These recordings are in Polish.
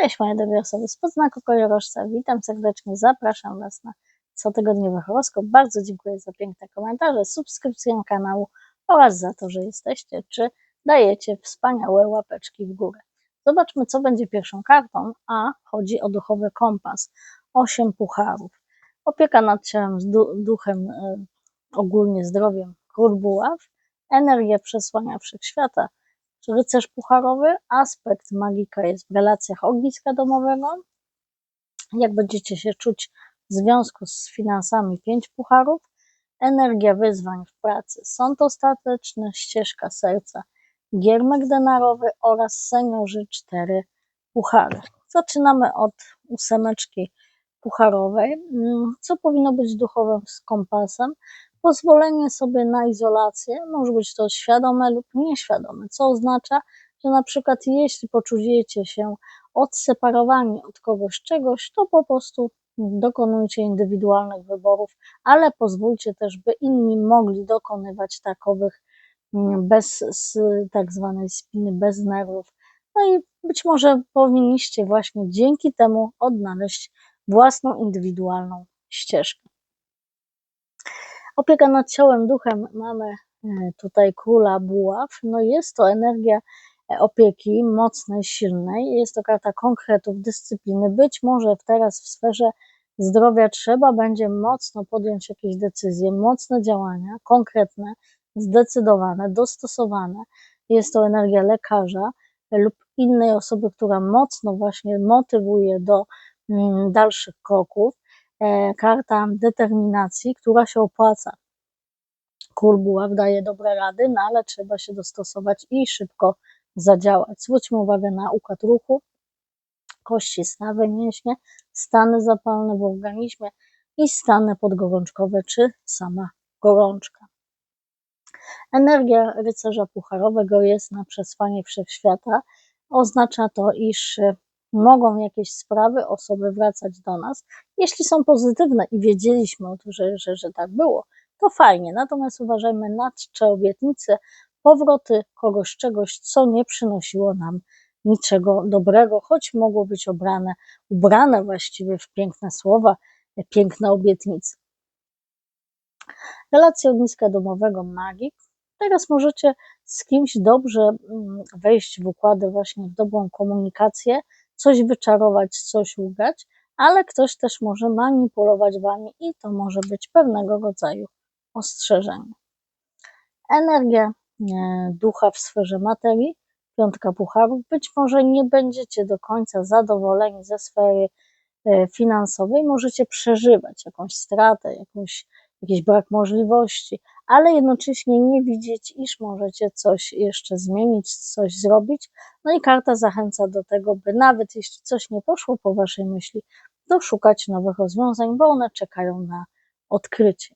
Cześć moje drogie osoby z Poznaku Kojorożca, witam serdecznie, zapraszam Was na cotygodniowy horoskop. Bardzo dziękuję za piękne komentarze, subskrypcję kanału oraz za to, że jesteście, czy dajecie wspaniałe łapeczki w górę. Zobaczmy, co będzie pierwszą kartą, a chodzi o duchowy kompas. Osiem pucharów. Opieka nad ciałem, duchem, y, ogólnie zdrowiem, król buław, energia przesłania wszechświata, rycerz pucharowy, aspekt magika jest w relacjach ogniska domowego. Jak będziecie się czuć w związku z finansami, pięć pucharów. Energia wyzwań w pracy, sąd ostateczny, ścieżka serca, giermek denarowy oraz seniorzy cztery puchary. Zaczynamy od ósemeczki pucharowej. Co powinno być duchowym z kompasem? Pozwolenie sobie na izolację może być to świadome lub nieświadome, co oznacza, że na przykład jeśli poczujecie się odseparowani od kogoś czegoś, to po prostu dokonujcie indywidualnych wyborów, ale pozwólcie też, by inni mogli dokonywać takowych mm, bez tak zwanej spiny, bez nerwów. No i być może powinniście właśnie dzięki temu odnaleźć własną indywidualną ścieżkę. Opieka nad ciałem, duchem mamy e, tutaj króla buław. No jest to energia e, opieki mocnej, silnej. Jest to karta konkretów, dyscypliny. Być może teraz w sferze zdrowia trzeba będzie mocno podjąć jakieś decyzje, mocne działania, konkretne, zdecydowane, dostosowane. Jest to energia lekarza lub innej osoby, która mocno właśnie motywuje do mm, dalszych kroków. E, karta determinacji, która się opłaca. Król buław daje dobre rady, no ale trzeba się dostosować i szybko zadziałać. Zwróćmy uwagę na układ ruchu, kości, stawy, mięśnie, stany zapalne w organizmie i stany podgorączkowe czy sama gorączka. Energia rycerza pucharowego jest na przesłanie wszechświata. Oznacza to, iż mogą jakieś sprawy, osoby wracać do nas. Jeśli są pozytywne i wiedzieliśmy że, że, że tak było, to fajnie. Natomiast uważajmy na czcze obietnice, powroty kogoś czegoś, co nie przynosiło nam niczego dobrego, choć mogło być obrane, ubrane właściwie w piękne słowa, piękne obietnice. Relacja ogniska domowego magik. Teraz możecie z kimś dobrze mm, wejść w układy właśnie w dobrą komunikację, coś wyczarować, coś ugać, ale ktoś też może manipulować wami i to może być pewnego rodzaju ostrzeżenie. Energia e, ducha w sferze materii, piątka pucharów. Być może nie będziecie do końca zadowoleni ze sfery e, finansowej, możecie przeżywać jakąś stratę, jakąś, jakiś brak możliwości, ale jednocześnie nie widzieć, iż możecie coś jeszcze zmienić, coś zrobić. No i karta zachęca do tego, by nawet jeśli coś nie poszło po waszej myśli, to szukać nowych rozwiązań, bo one czekają na odkrycie.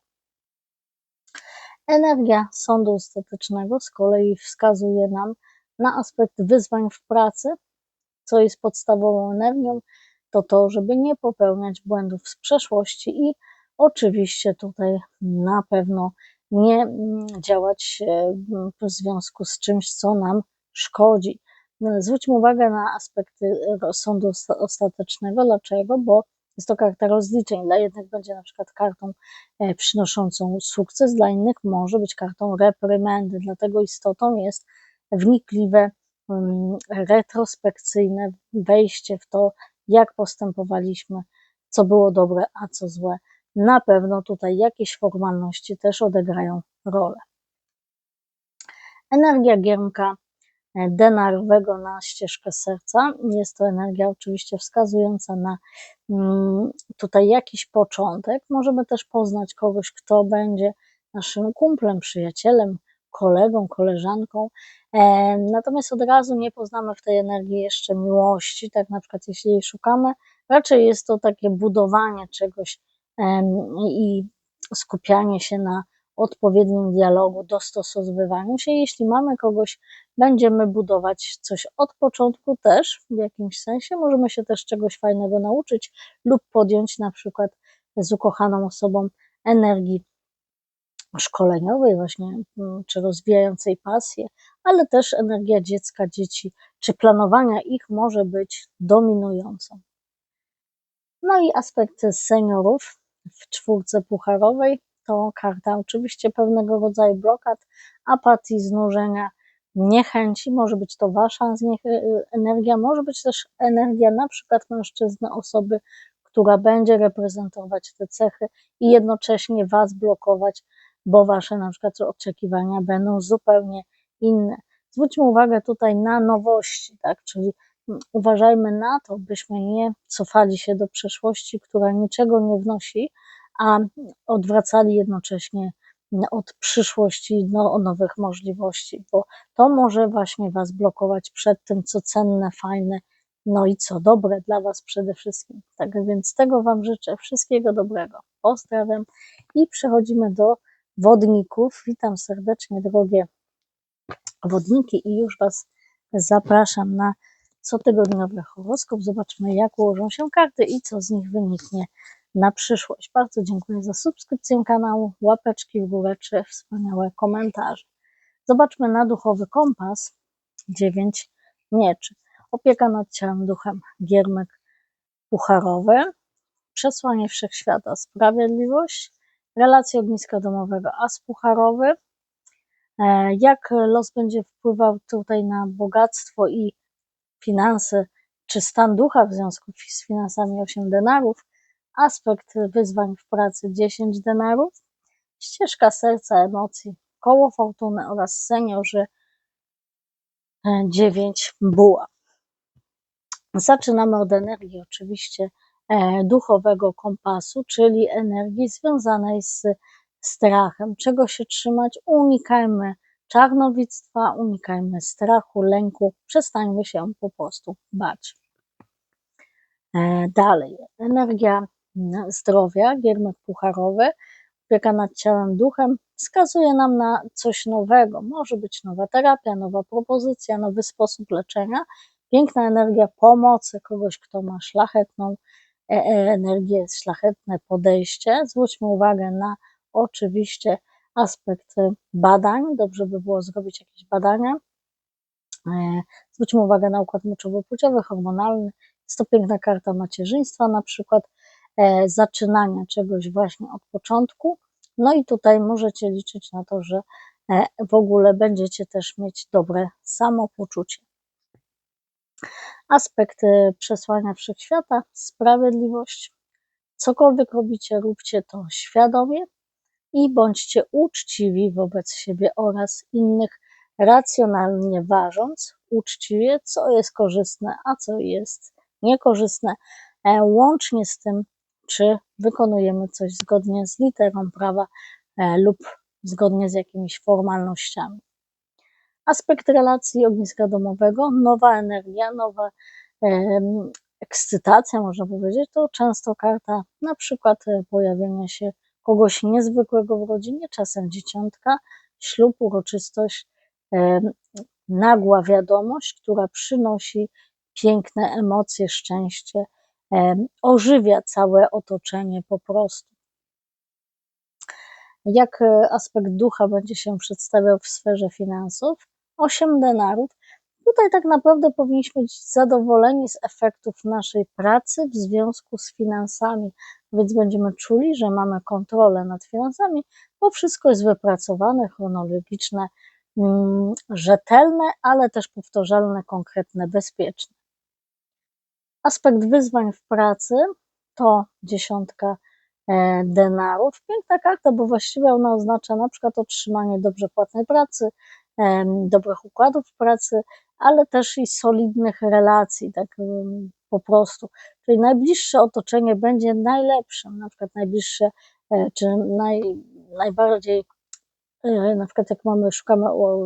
Energia sądu ostatecznego z kolei wskazuje nam na aspekt wyzwań w pracy, co jest podstawową energią, to to, żeby nie popełniać błędów z przeszłości i oczywiście tutaj na pewno nie mm, działać mm, w związku z czymś, co nam szkodzi. Zwróćmy uwagę na aspekty sądu ostatecznego. Dlaczego? Bo jest to karta rozliczeń. Dla jednych będzie na przykład kartą e, przynoszącą sukces, dla innych może być kartą reprymendy. Dlatego istotą jest wnikliwe, mm, retrospekcyjne wejście w to, jak postępowaliśmy, co było dobre, a co złe. Na pewno tutaj jakieś formalności też odegrają rolę. Energia giermka E, denarowego na ścieżkę serca. Jest to energia oczywiście wskazująca na mm, tutaj jakiś początek. Możemy też poznać kogoś, kto będzie naszym kumplem, przyjacielem, kolegą, koleżanką. E, natomiast od razu nie poznamy w tej energii jeszcze miłości, tak na przykład jeśli jej szukamy, raczej jest to takie budowanie czegoś i skupianie się na odpowiednim dialogu, dostosowywaniu się. Jeśli mamy kogoś, będziemy budować coś od początku też w jakimś sensie. Możemy się też czegoś fajnego nauczyć lub podjąć na przykład z ukochaną osobą energii szkoleniowej właśnie, mm, czy rozwijającej pasję, ale też energia dziecka, dzieci czy planowania ich może być dominującą. No i aspekt seniorów w czwórce pucharowej to karta oczywiście pewnego rodzaju blokad, apatii, znużenia, niechęci. Może być to wasza energia, może być też energia na przykład mężczyzny, osoby, która będzie reprezentować te cechy i jednocześnie was blokować, bo wasze na przykład oczekiwania będą zupełnie inne. Zwróćmy uwagę tutaj na nowości, tak? Czyli uważajmy na to, byśmy nie cofali się do przeszłości, która niczego nie wnosi, a odwracali jednocześnie od przyszłości do nowych możliwości, bo to może właśnie Was blokować przed tym, co cenne, fajne, no i co dobre dla Was przede wszystkim. Tak więc tego Wam życzę wszystkiego dobrego. Pozdrawiam i przechodzimy do wodników. Witam serdecznie, drogie wodniki, i już Was zapraszam na cotygodniowy horoskop. Zobaczmy, jak ułożą się karty i co z nich wyniknie na przyszłość. Bardzo dziękuję za subskrypcję kanału, łapeczki w górę czy wspaniałe komentarze. Zobaczmy na duchowy kompas 9 mieczy. Opieka nad ciałem duchem, giermek pucharowy, przesłanie wszechświata, sprawiedliwość, relacje ogniska domowego, as pucharowy, e, jak los będzie wpływał tutaj na bogactwo i finanse, czy stan ducha w związku z finansami 8 denarów, aspekt wyzwań w pracy 10 denarów, ścieżka serca, emocji, koło fortuny oraz seniorzy 9 e, buła. Zaczynamy od energii oczywiście e, duchowego kompasu, czyli energii związanej z strachem. Czego się trzymać? Unikajmy czarnowictwa, unikajmy strachu, lęku, przestańmy się po prostu bać. E, dalej, energia zdrowia, giermek pucharowy, opieka nad ciałem, duchem, wskazuje nam na coś nowego. Może być nowa terapia, nowa propozycja, nowy sposób leczenia. Piękna energia pomocy kogoś, kto ma szlachetną e, e, energię, szlachetne podejście. Zwróćmy uwagę na oczywiście aspekt badań. Dobrze by było zrobić jakieś badania. E, zwróćmy uwagę na układ moczowo-płciowy, hormonalny. Jest to piękna karta macierzyństwa, na przykład E, zaczynania czegoś właśnie od początku. No i tutaj możecie liczyć na to, że e, w ogóle będziecie też mieć dobre samopoczucie. Aspekt e, przesłania wszechświata, sprawiedliwość. Cokolwiek robicie, róbcie to świadomie i bądźcie uczciwi wobec siebie oraz innych, racjonalnie ważąc uczciwie, co jest korzystne, a co jest niekorzystne, łącznie z tym, czy wykonujemy coś zgodnie z literą prawa e, lub zgodnie z jakimiś formalnościami. Aspekt relacji ogniska domowego, nowa energia, nowa ekscytacja, można powiedzieć, to często karta na przykład e, pojawienia się kogoś niezwykłego w rodzinie, czasem dzieciątka, ślub, uroczystość, nagła wiadomość, która przynosi piękne emocje, szczęście, ożywia całe otoczenie po prostu. Jak e, aspekt ducha będzie się przedstawiał w sferze finansów? 8 denarów. Tutaj tak naprawdę powinniśmy być zadowoleni z efektów naszej pracy w związku z finansami, więc będziemy czuli, że mamy kontrolę nad finansami, bo wszystko jest wypracowane, chronologiczne, mm, rzetelne, ale też powtarzalne, konkretne, bezpieczne. Aspekt wyzwań w pracy to dziesiątka e, denarów. Piękna karta, bo właściwie ona oznacza na przykład otrzymanie dobrze płatnej pracy, dobrych układów pracy, ale też i solidnych relacji, tak po prostu. Czyli najbliższe otoczenie będzie najlepszym, na przykład najbliższe e, czy naj, najbardziej, e, na przykład jak mamy, szukamy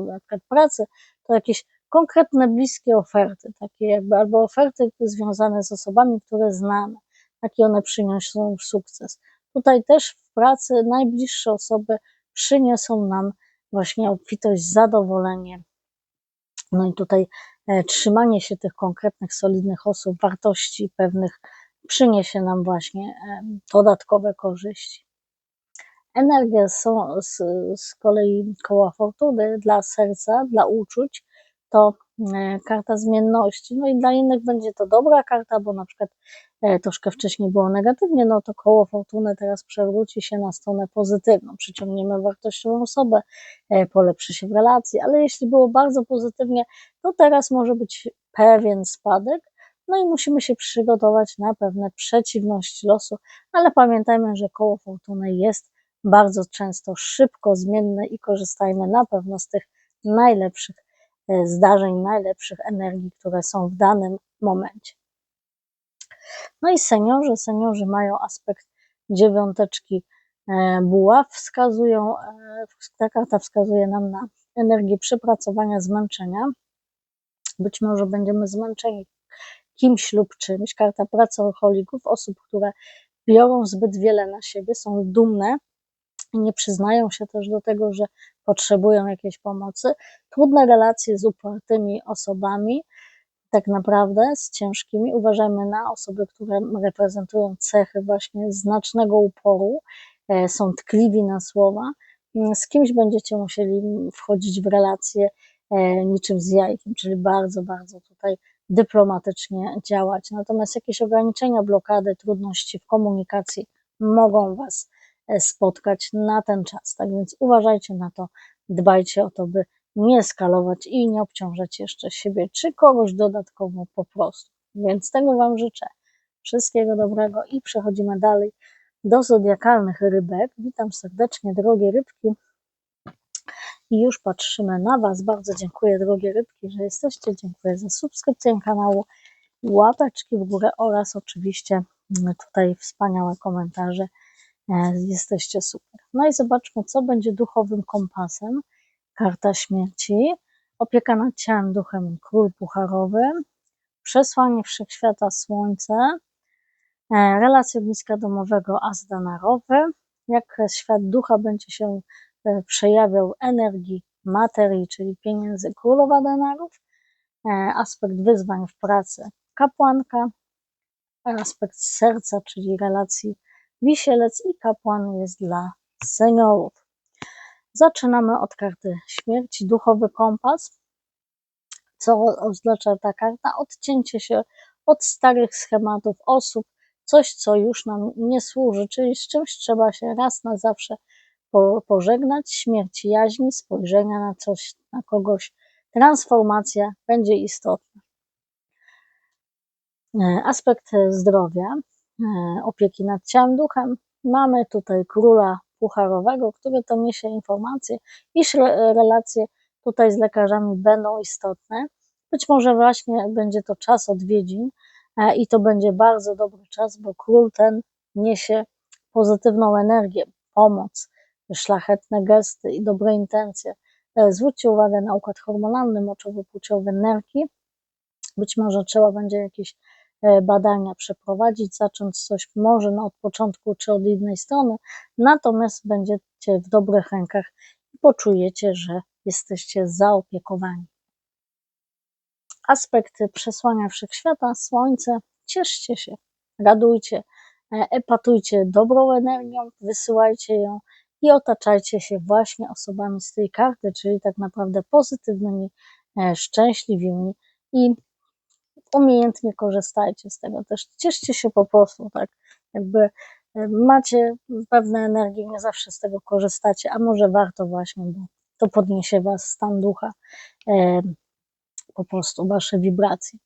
na przykład pracy, to jakieś konkretne, bliskie oferty, takie jakby, albo oferty związane z osobami, które znamy, jakie one przyniosą sukces. Tutaj też w pracy najbliższe osoby przyniosą nam właśnie obfitość, zadowolenie. No i tutaj e, trzymanie się tych konkretnych, solidnych osób, wartości pewnych przyniesie nam właśnie dodatkowe korzyści. Energia są z, z kolei koła fortuny dla serca, dla uczuć, to e, karta zmienności. No i dla innych będzie to dobra karta, bo na przykład troszkę wcześniej było negatywnie, no to koło fortuny teraz przewróci się na stronę pozytywną. Przyciągniemy wartościową osobę, e, polepszy się w relacji, ale jeśli było bardzo pozytywnie, to teraz może być pewien spadek, no i musimy się przygotować na pewne przeciwności losu, ale pamiętajmy, że koło fortuny jest bardzo często szybko zmienne i korzystajmy na pewno z tych najlepszych e, zdarzeń, najlepszych energii, które są w danym momencie. No i seniorzy, seniorzy mają aspekt dziewiąteczki e, buław, wskazują, e, ta karta wskazuje nam na energię przepracowania, zmęczenia. Być może będziemy zmęczeni kimś lub czymś. Karta pracocholików, osób, które biorą zbyt wiele na siebie, są dumne i nie przyznają się też do tego, że potrzebują jakiejś pomocy. Trudne relacje z upartymi osobami, tak naprawdę z ciężkimi. Uważajmy na osoby, które reprezentują cechy właśnie znacznego uporu, e, są tkliwi na słowa. Z kimś będziecie musieli wchodzić w relacje e, niczym z jajkiem, czyli bardzo, bardzo tutaj dyplomatycznie działać. Natomiast jakieś ograniczenia, blokady, trudności w komunikacji mogą Was e, spotkać na ten czas. Tak więc uważajcie na to, dbajcie o to, by nie skalować i nie obciążać jeszcze siebie czy kogoś dodatkowo po prostu. Więc tego Wam życzę. Wszystkiego dobrego i przechodzimy dalej do zodiakalnych rybek. Witam serdecznie, drogie rybki. I już patrzymy na Was. Bardzo dziękuję, drogie rybki, że jesteście. Dziękuję za subskrypcję kanału, łapeczki w górę oraz oczywiście tutaj wspaniałe komentarze. E, jesteście super. No i zobaczmy, co będzie duchowym kompasem. Karta śmierci, opieka nad ciałem, duchem, król pucharowy, przesłanie wszechświata, słońce, e, relacje ogniska domowego, as danarowy, jak świat ducha będzie się E, przejawiał energii materii, czyli pieniędzy królowa denarów, e, aspekt wyzwań w pracy kapłanka, aspekt serca, czyli relacji wisielec i kapłan jest dla seniorów. Zaczynamy od karty śmierci, duchowy kompas. Co oznacza ta karta? Odcięcie się od starych schematów osób, coś, co już nam nie służy, czyli z czymś trzeba się raz na zawsze pożegnać, śmierć jaźni, spojrzenia na coś, na kogoś. Transformacja będzie istotna. E, aspekt zdrowia, e, opieki nad ciałem, duchem. Mamy tutaj króla pucharowego, który to niesie informację, iż relacje tutaj z lekarzami będą istotne. Być może właśnie będzie to czas odwiedzin e, i to będzie bardzo dobry czas, bo król ten niesie pozytywną energię, pomoc, szlachetne gesty i dobre intencje. E, zwróćcie uwagę na układ hormonalny, moczowo-płciowy nerki. Być może trzeba będzie jakieś badania przeprowadzić, zacząć coś może no od początku czy od innej strony, natomiast będziecie w dobrych rękach i poczujecie, że jesteście zaopiekowani. Aspekty przesłania wszechświata, słońce, cieszcie się, radujcie, e, epatujcie dobrą energią, wysyłajcie ją i otaczajcie się właśnie osobami z tej karty, czyli tak naprawdę pozytywnymi, e, szczęśliwymi i umiejętnie korzystajcie z tego też. Cieszcie się po prostu, tak jakby e, macie pewne energie, nie zawsze z tego korzystacie, a może warto właśnie, bo to podniesie was stan ducha, e, po prostu wasze wibracje.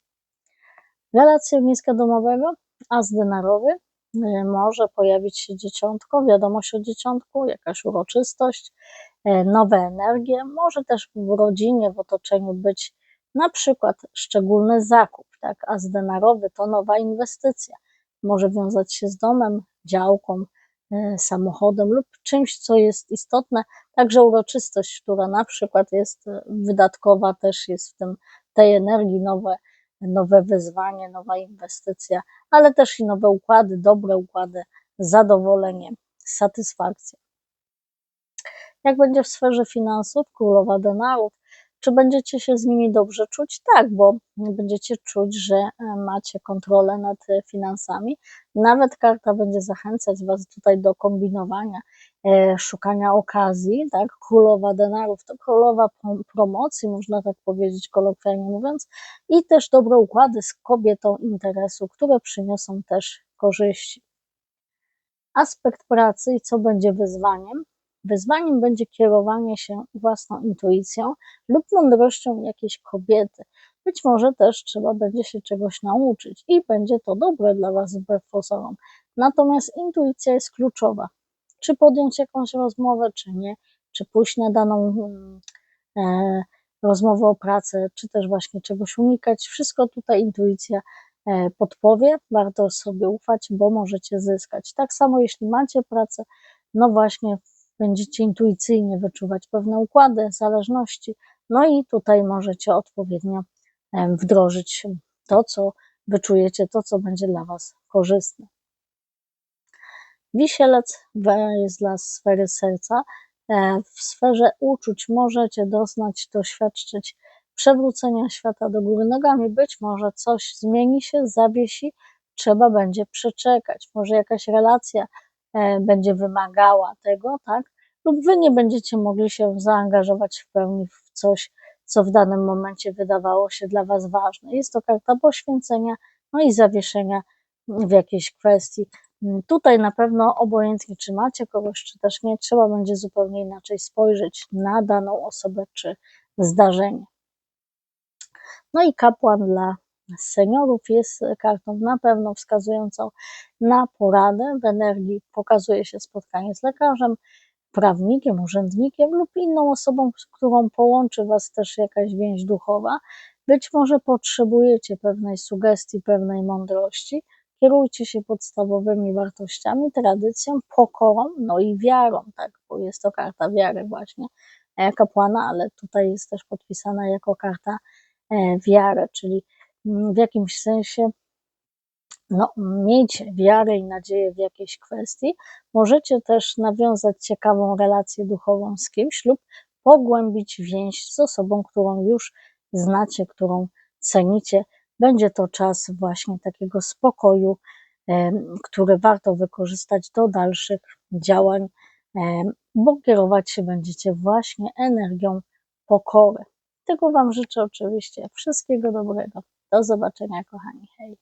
Relacje ogniska domowego, as denarowy, Y, może pojawić się dzieciątko, wiadomość o dzieciątku, jakaś uroczystość, y, nowe energie, może też w rodzinie, w otoczeniu być na przykład szczególny zakup, tak, a zdenarowy to nowa inwestycja, może wiązać się z domem, działką, y, samochodem lub czymś, co jest istotne, także uroczystość, która na przykład jest wydatkowa, też jest w tym tej energii nowe nowe wyzwanie, nowa inwestycja, ale też i nowe układy, dobre układy, zadowolenie, satysfakcja. Jak będzie w sferze finansów, królowa denarów, Czy będziecie się z nimi dobrze czuć? Tak, bo będziecie czuć, że e, macie kontrolę nad e, finansami. Nawet karta będzie zachęcać Was tutaj do kombinowania, e, szukania okazji, tak? Królowa denarów to królowa promocji, można tak powiedzieć, kolokwialnie mówiąc, i też dobre układy z kobietą interesu, które przyniosą też korzyści. Aspekt pracy i co będzie wyzwaniem? Wyzwaniem będzie kierowanie się własną intuicją lub mądrością jakiejś kobiety. Być może też trzeba będzie się czegoś nauczyć i będzie to dobre dla Was wbrew pozorom. Natomiast intuicja jest kluczowa. Czy podjąć jakąś rozmowę, czy nie, czy pójść na daną mm, e, rozmowę o pracę, czy też właśnie czegoś unikać. Wszystko tutaj intuicja e, podpowie, warto sobie ufać, bo możecie zyskać. Tak samo jeśli macie pracę, no właśnie będziecie intuicyjnie wyczuwać pewne układy, zależności, no i tutaj możecie odpowiednio wdrożyć to, co wyczujecie, to, co będzie dla Was korzystne. Wisielec jest dla sfery serca. E, w sferze uczuć możecie doznać, doświadczyć przewrócenia świata do góry nogami. Być może coś zmieni się, zawiesi, trzeba będzie przeczekać. Może jakaś relacja będzie wymagała tego, tak? Lub wy nie będziecie mogli się zaangażować w pełni w coś, co w danym momencie wydawało się dla was ważne. Jest to karta poświęcenia, no i zawieszenia w jakiejś kwestii. Tutaj na pewno obojętnie, czy macie kogoś, czy też nie, trzeba będzie zupełnie inaczej spojrzeć na daną osobę czy zdarzenie. No i kapłan dla seniorów jest kartą na pewno wskazującą na poradę. W energii pokazuje się spotkanie z lekarzem, prawnikiem, urzędnikiem lub inną osobą, z którą połączy Was też jakaś więź duchowa. Być może potrzebujecie pewnej sugestii, pewnej mądrości. Kierujcie się podstawowymi wartościami, tradycją, pokorą, no i wiarą, tak, bo jest to karta wiary właśnie kapłana, ale tutaj jest też podpisana jako karta e, wiary, czyli w jakimś sensie no, mieć wiarę i nadzieję w jakiejś kwestii. Możecie też nawiązać ciekawą relację duchową z kimś lub pogłębić więź z osobą, którą już znacie, którą cenicie. Będzie to czas właśnie takiego spokoju, który warto wykorzystać do dalszych działań, bo kierować się będziecie właśnie energią pokory. Tego Wam życzę oczywiście wszystkiego dobrego. Do zobaczenia, kochani. Hej.